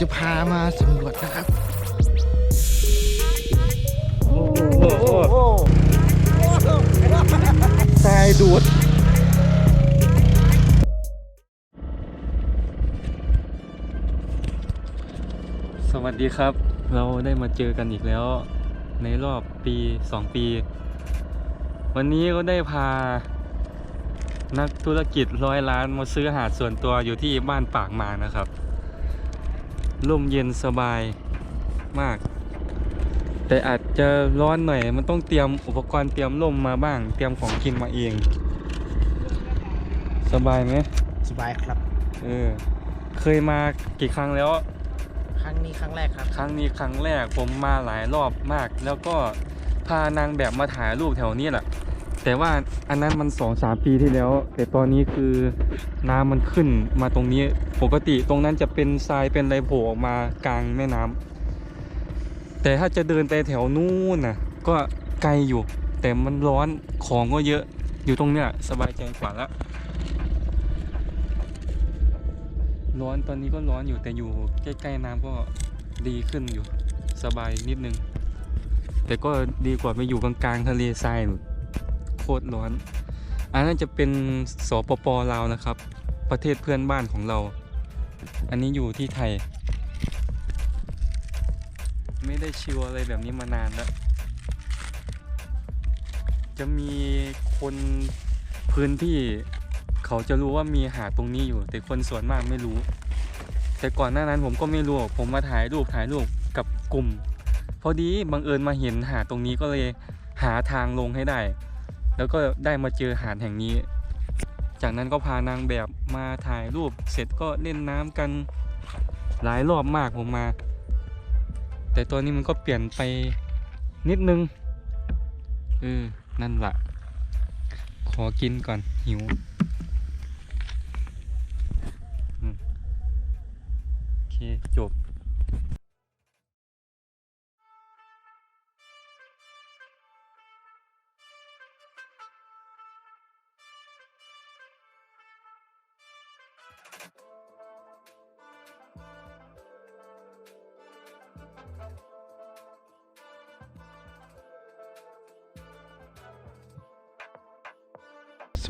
จะพามาสำรวจนะครับ โอ้โหทรายดูดสวัสดีครับ เราได้มาเจอกันอีกแล้ว ในรอบปีสองปี วันนี้ก็ได้พา นักธุรกิจร้อยล้านมาซื้อหาดส่วนตัวอยู่ที่บ้านปากมากนะครับ ร่มเย็นสบายมาก แต่อาจจะร้อนหน่อย มันต้องเตรียมอุปกรณ์เตรียมร่มมาบ้าง เตรียมของกินมาเอง สบายไหมสบายครับ เออเคยมากี่ครั้งแล้ว ครั้งนี้ครั้งแรกครับ ครั้งนี้ครั้งแรกผมมาหลายรอบมาก แล้วก็พานางแบบมาถ่ายรูปแถวนี้แหละ แต่ว่าอันนั้นมันสองสามปีที่แล้ว แต่ตอนนี้คือน้ำมันขึ้นมาตรงนี้ปกติตรงนั้นจะเป็นทรายเป็นไรโผล่ออกมากลางแม่น้ำแต่ถ้าจะเดินไปแถวนู้นน่ะก็ไกลอยู่ แต่มันร้อนของก็เยอะอยู่ตรงเนี้ยสบายใจกว่าละร้อนตอนนี้ก็ร้อนอยู่แต่อยู่ใกล้ๆน้ำก็ดีขึ้นอยู่สบายนิดนึง แต่ก็ดีกว่าไปอยู่กลางๆทะเลทรายนู่นโค ตรร้อน อันนั้นจะเป็นสปปลาวนะครับ ประเทศเพื่อนบ้านของเรา อันนี้อยู่ที่ไทย ไม่ได้ชิวอะไรแบบนี้มานานแล้ว จะมีคนพื้นที่เขาจะรู้ว่ามีหาดตรงนี้อยู่ แต่คนส่วนมากไม่รู้ แต่ก่อนหน้านั้นผมก็ไม่รู้ ผมมาถ่ายรูปถ่ายรูปกับกลุ่มพอดีบังเอิญมาเห็นหาดตรงนี้ก็เลยหาทางลงให้ได้ แล้วก็ได้มาเจอหาดแห่งนี้ จากนั้นก็พานางแบบมาถ่ายรูป เสร็จก็เล่นน้ำกันหลายรอบมากผมมา แต่ตอนนี้มันก็เปลี่ยนไปนิดนึงเออนั่นละขอกินก่อนหิวโอเคจบ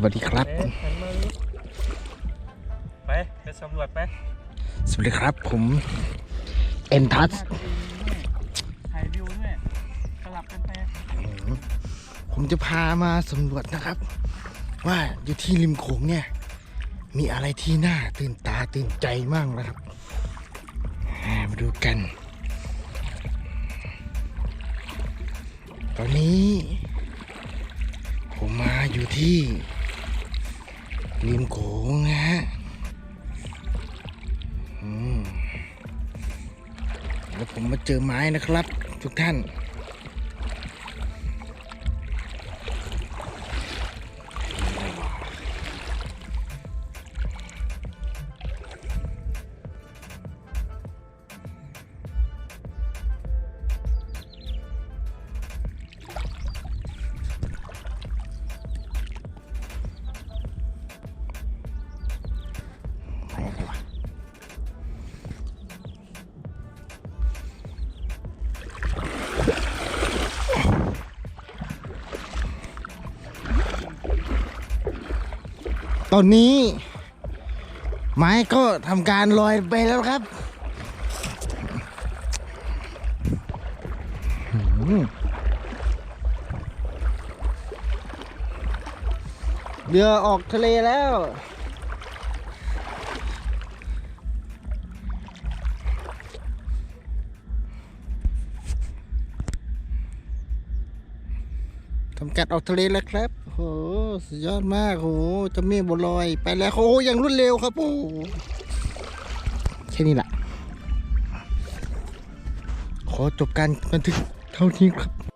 วัสดีครับ ไปไปสำรวจไป สวัสดีครับผมเอ็นทัสถ่ายวิวด้วยสลับกันไปผมจะพามาสำรวจนะครับ ว่าอยู่ที่ริมโขงเนี่ย มีอะไรที่น่าตื่นตาตื่นใจมั่งนะครับมาดูกัน ตอนนี้ ผมมาอยู่ที่ ริมโขงนะฮะแล้วผมมาเจอไม้นะครับ ทุกท่าน ตอนนี้ ไม้ก็ทำการลอยไปแล้วครับเรือออกทะเลแล้ว ทำการออกทะเลแล้วครับโหสุดยอดมากโหจะมีบนลอยไปแล้วโอ้โหอย่างรวดเร็วครับโอ้แค่นี้แหละขอจบการบันทึกเท่านี้ครับ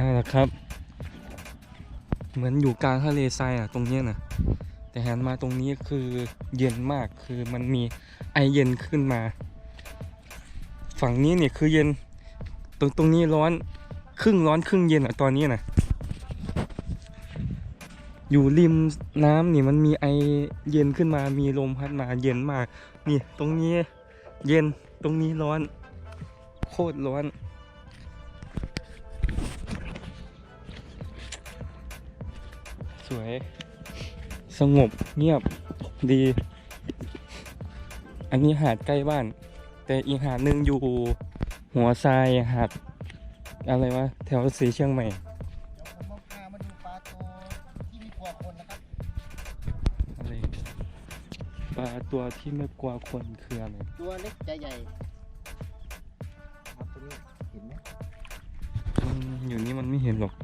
อ่าละครับ เหมือนอยู่กลางทะเลทรายอะตรงเนี้ยนะแต่หันมาตรงนี้คือเย็นมากคือมันมีไอเย็นขึ้นมา ฝั่งนี้เนี่ยคือเย็น ตรงตรงนี้ร้อนครึ่งร้อนครึ่งเย็นอะตอนนี้นะอยู่ริมน้ำนี่มันมีไอเย็นขึ้นมามีลมพัดมาเย็นมาก นี่ตรงนี้เย็นตรงนี้ร้อน โคตรร้อน สวย สงบเงียบดี อันนี้หาดใกล้บ้าน แต่อีกหาดหนึ่งอยู่หัวทรายหาดอะไรวะแถวสีเชียงใหม่เดี๋ยวผมพามาดูปลาตัวที่มีกลัวคนนะครับอะไรปลาตัวที่ไม่กลัวคนคืออะไรตัวเล็กใจใหญ่ครับตัวนี้เห็นไหมอืมอยู่นี่มันไม่เห็นหรอก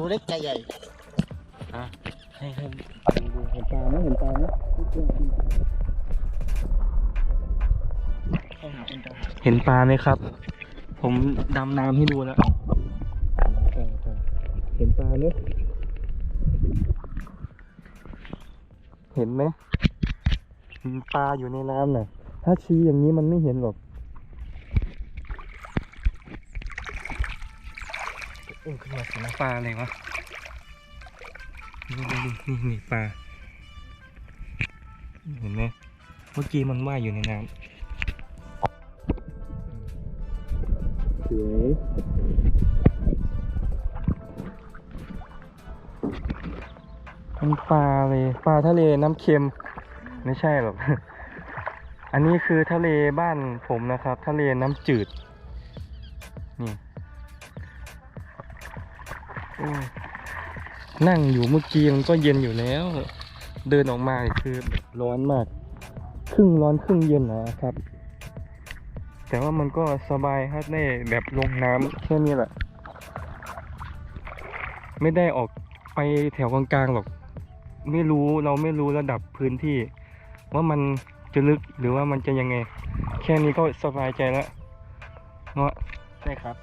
ตัวเล็กใจใหญ่อะให้ให้ดูดูเห็นปลาไหมเห็นปลาไหมเข้าหาคนตาเห็นปลาไหมครับ ผมดำน้ำให้ดูแล้วเออเออเห็นปลาไหมเห็นไหมมีปลาอยู่ในน้ำน่ะ ถ้าชี้อย่างนี้มันไม่เห็นหรอก อุ้ มขึ้นมาสินะปลาอะไรวะนี่นี่นี่นี่ปลาเห็นไหมเมื่อกี้มันว่ายอยู่ในน้ำสวยมันปลาเลยปลาทะเลน้ำเค็ม ไม่ใช่หรอก อันนี้คือทะเลบ้านผมนะครับ ทะเลน้ำจืด นี่ นั่งอยู่เมื่อกี้มันก็เย็นอยู่แล้ว เดินออกมาคือร้อนมาก ครึ่งร้อนครึ่งเย็นนะครับ แต่ว่ามันก็สบายครับได้แบบลงน้ำแค่นี้แหละ ไม่ได้ออกไปแถวกลางๆหรอก ไม่รู้เราไม่รู้ระดับพื้นที่ ว่ามันจะลึกหรือว่ามันจะยังไง แค่นี้ก็สบายใจแล้วเนาะใช่ครับ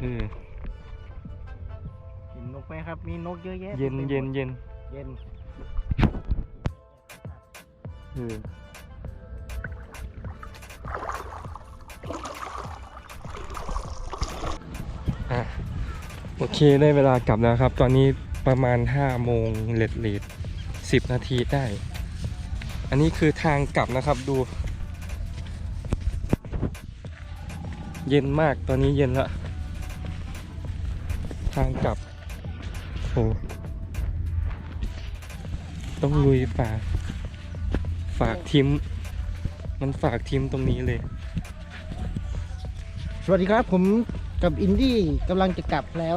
เออ นนกไหมครับ มีนกเยอะแยะเย็นเย็นเย็นเย็นเอออะโอเคได้เวลากลับแล้วครับ ตอนนี้ประมาณ5โมงเลดเลดสิบนาทีได้ อันนี้คือทางกลับนะครับดู เย็นมากตอนนี้เย็นละทางกลับ โอ้ต้องลุยป่าฝากทีม มันฝากทีมตรงนี้เลย สวัสดีครับผมกับอินดี้กำลังจะกลับแล้ว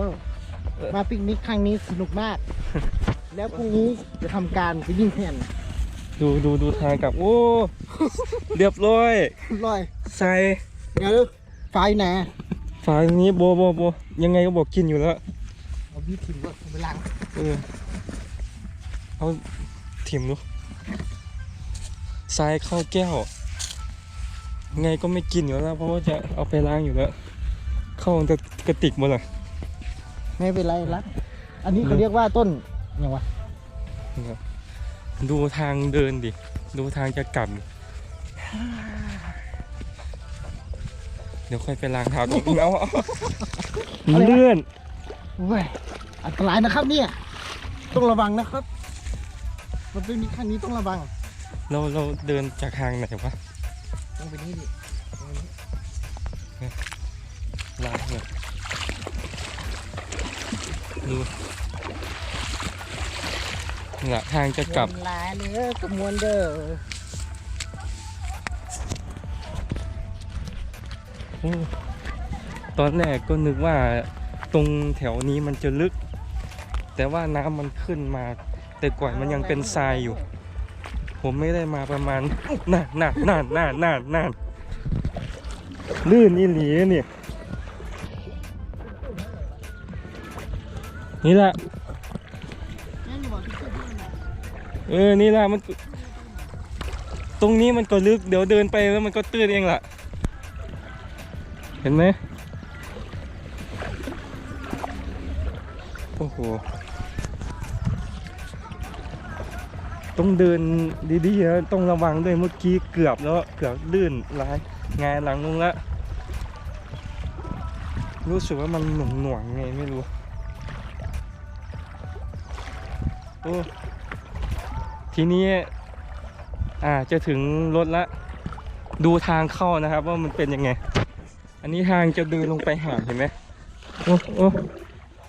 มาปิกนิกครั้งนี้สนุกมาก แล้วพรุ่งนี้จะทำการไปยิงแผ่นดูดูดูทางกลับ โอ้ เรียบร้อยร้อยใส่เดี๋ยวไฟไหนฝาตรงนี้โบโบโบยังไงก็บอกกินอยู่แล้ว เอาบีถิ่มก็ไปล้างเออเอาถิ่มดูทรายเข้าแก้ว ไงก็ไม่กินอยู่แล้วเพราะว่าจะเอาไปล้างอยู่แล้ว เข้าจะกระติกหมดเลยไม่เป็นไรละอันนี้เขาเรียกว่าต้นอย่างวะดูทางเดินดิ ดูทางจะกลับดิเดี๋ยวค่อยไปล้างเท้าตรงนี้เอาเอาเลื่อน เว้ยอันตรายนะครับเนี่ย ต้องระวังนะครับ มันเป็นมีครั้งนี้ต้องระวังเราเราเดินจากทางไหนวะต้องไปนี่ดิตรงนี้ล้างเลยดูนี่แหละทางจะกลับลายเนื้อกระมวลเด้อโอ้ตอนแรกก็นึกว่า ตรงแถวนี้มันจะลึก แต่ว่าน้ำมันขึ้นมา แต่ก่อนมันยังเป็นทรายอยู่ ผมไม่ได้มาประมาณน่านน่านน่านน่านน่านน่านลื่นอีหลีเนี่ยนี่แหละเกิดที่ไหนเออ นี่แหละมัน ตรงนี้มันก็ลึก เดี๋ยวเดินไปแล้วมันก็ตื้นเองล่ะ เห็นไหม ต้องเดินดีๆนะต้องระวังด้วยเมื่อกี้เกือบแล้วเกือบลื่นร้ายงายหลังลงละรู้สึกว่ามันหน่วงหน่วงๆไงไม่รู้โอ้ทีนี้อ่าจะถึงรถละ ดูทางเข้านะครับ ว่ามันเป็นยังไง อันนี้ทางจะเดินลงไปหาเห็นไหมโอ้โอ้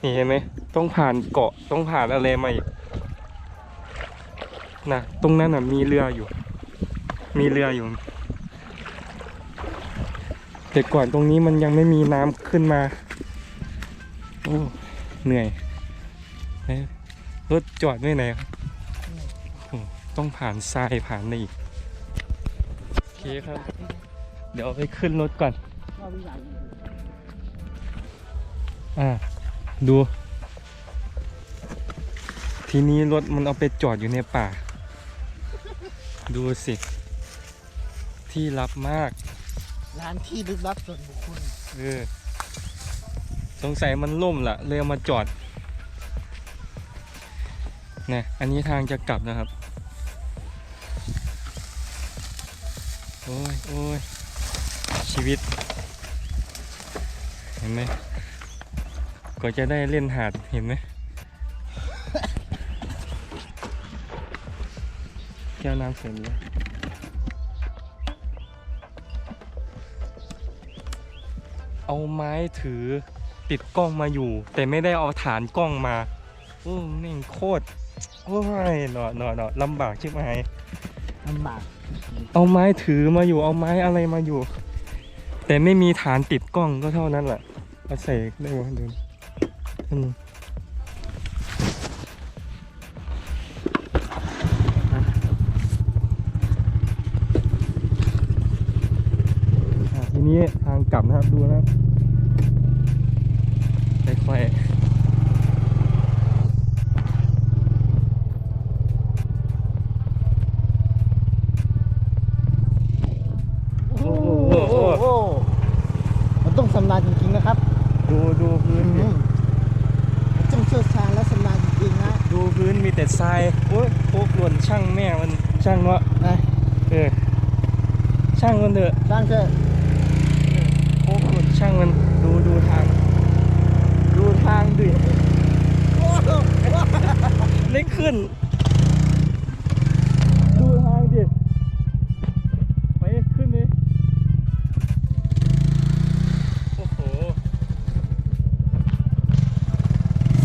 นี่เห็นไหมต้องผ่านเกาะต้องผ่านอะไรมาอีก นะตรงนั้นน่ะมีเรืออยู่ มีเรืออยู่ แต่ก่อนตรงนี้มันยังไม่มีน้ำขึ้นมา โอ้เหนื่อยรถจอดไว้ไหนครับต้องผ่านทรายผ่านอะไรอีกโอเคครับ เดี๋ยวไปขึ้นรถก่อน อ่า ดู ทีนี้รถมันเอาไปจอดอยู่ในป่า ดูสิที่ลับมาก ร้านที่ลึกลับส่วนบุคคลเออสงสัยมันล่มละเลยเอามาจอดนะอันนี้ทางจะกลับนะครับ โอ้ยโอ้ยชีวิต เห็นไหมก็จะได้เล่นหาดเห็นไหม แก้วน้ำเสร็จแล้วเอาไม้ถือติดกล้องมาอยู่ แต่ไม่ได้เอาฐานกล้องมาโอ้แม่งโคตรโอ้ยหนอหนอหนอลำบากใช่ไหมลำบาก เอาไม้ถือมาอยู่เอาไม้อะไรมาอยู่ แต่ไม่มีฐานติดกล้องก็เท่านั้นแหละเอาใส่ได้วะดูอืม กลับนะครับ ดูนะครับค่อยๆโอ้โหโอ้โหโอ้มันต้องสำนาญจริงๆนะครับ ดูดูพื้นดิมันต้องเชี่ยวชาญและสำนาญจริงๆนะ ดูพื้นมีแต่ทรายโอ้ยโคกหล่นช่างแม่มันช่างเนาะนะเออช่างมันเถอะสร้างเถอะโคกหล่น ช่างมันดูดูทาง ดูทางดิไม่ขึ้น ดูทางดิไปขึ้นดิโอ้โห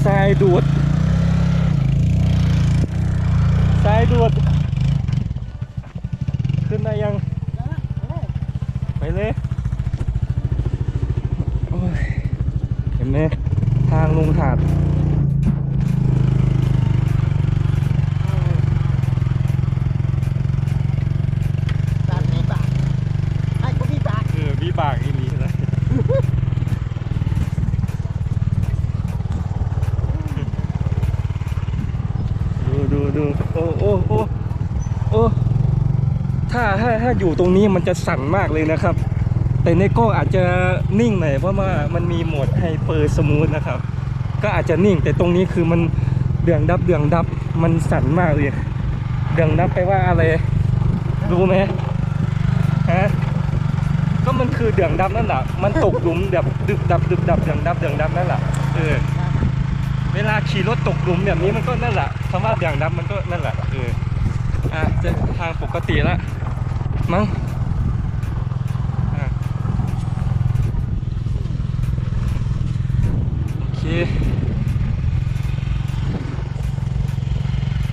ทรายดูดทรายดูด ขึ้นได้ยัง ไปเลยโอ้ยเห็นไหมทางลงหาด ตามพี่บากให้เขาพี่บาก เออวิบากอีหลีเลยดูดูดูโอ้โอ้โอ้โอ้ ถ้าอยู่ตรงนี้มันจะสั่นมากเลยนะครับ แต่ในกล้อาจจะนิ่งหน่อยเพราะว่ามันมีโหมดไฮเปอร์สมูทนะครับ ก็อาจจะนิ่งแต่ตรงนี้คือมันเดืองดับเดืองดับมันสั่นมากเลยเดืองดับไปว่าอะไรรู้ไหมฮะก็มันคือเดืองดับนั่นแหละมันตกหลุมแบบดึบดับดึบดับเดืองดับเดืองดับนั่นแหละเออเวลาขี่รถตกหลุมแบบนี้มันก็นั่นแหละคำว่าเดืองดับมันก็นั่นแหละเอออะจะทางปกติละ มั้งอะโอเค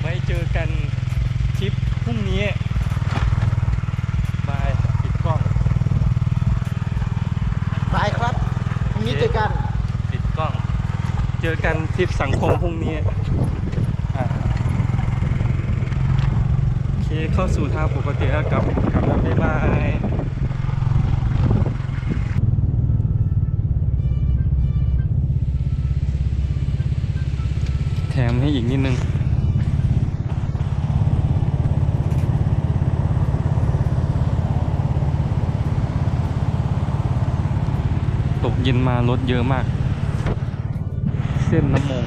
ไว้เจอกันทริปพรุ่งนี้บายปิดกล้องบายครับพรุ่งนี้เจอกัน ปิดกล้อง เจอกันทริปสังคมพรุ่งนี้อะโอ เข้าสู่ทางปกติแล้วกลับกลับแล้วบ๊ายบายแถมให้อีกนิดนึงตกเย็นมารถเยอะมาก เส้นน้ำมง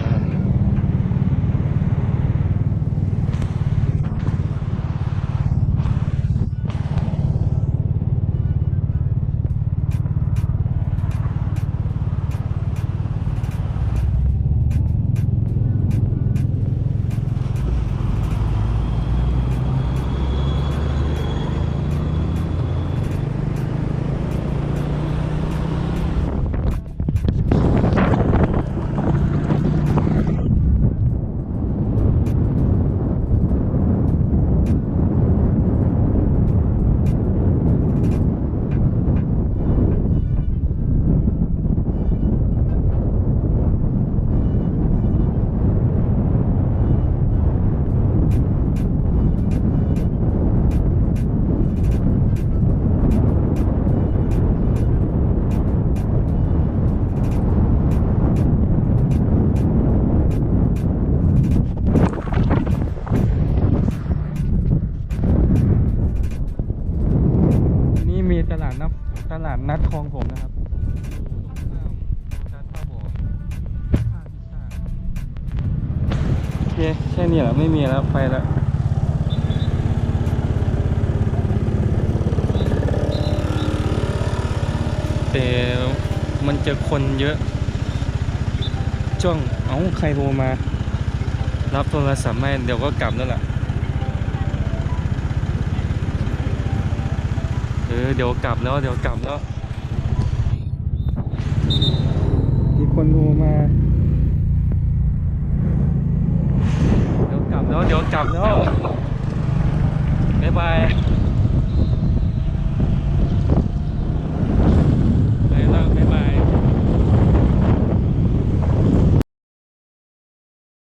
ดนัดคลองผมนะครับโอข้างพิซซ่าโอเคแค่นี้แหละไม่มีแล้วไปแล้วแต่มันจะคนเยอะช่วงเอ้าใครโทรมา รับโทรศัพท์ไม่เดี๋ยวก็กลับแล้วล่ะ อเดี๋ยวกลับแล้วเดี๋ยวกลับแล้วมีคนโทมา เดี๋ยวกลับแล้วเดี๋ยวกลับแล้วบ๊ายบาย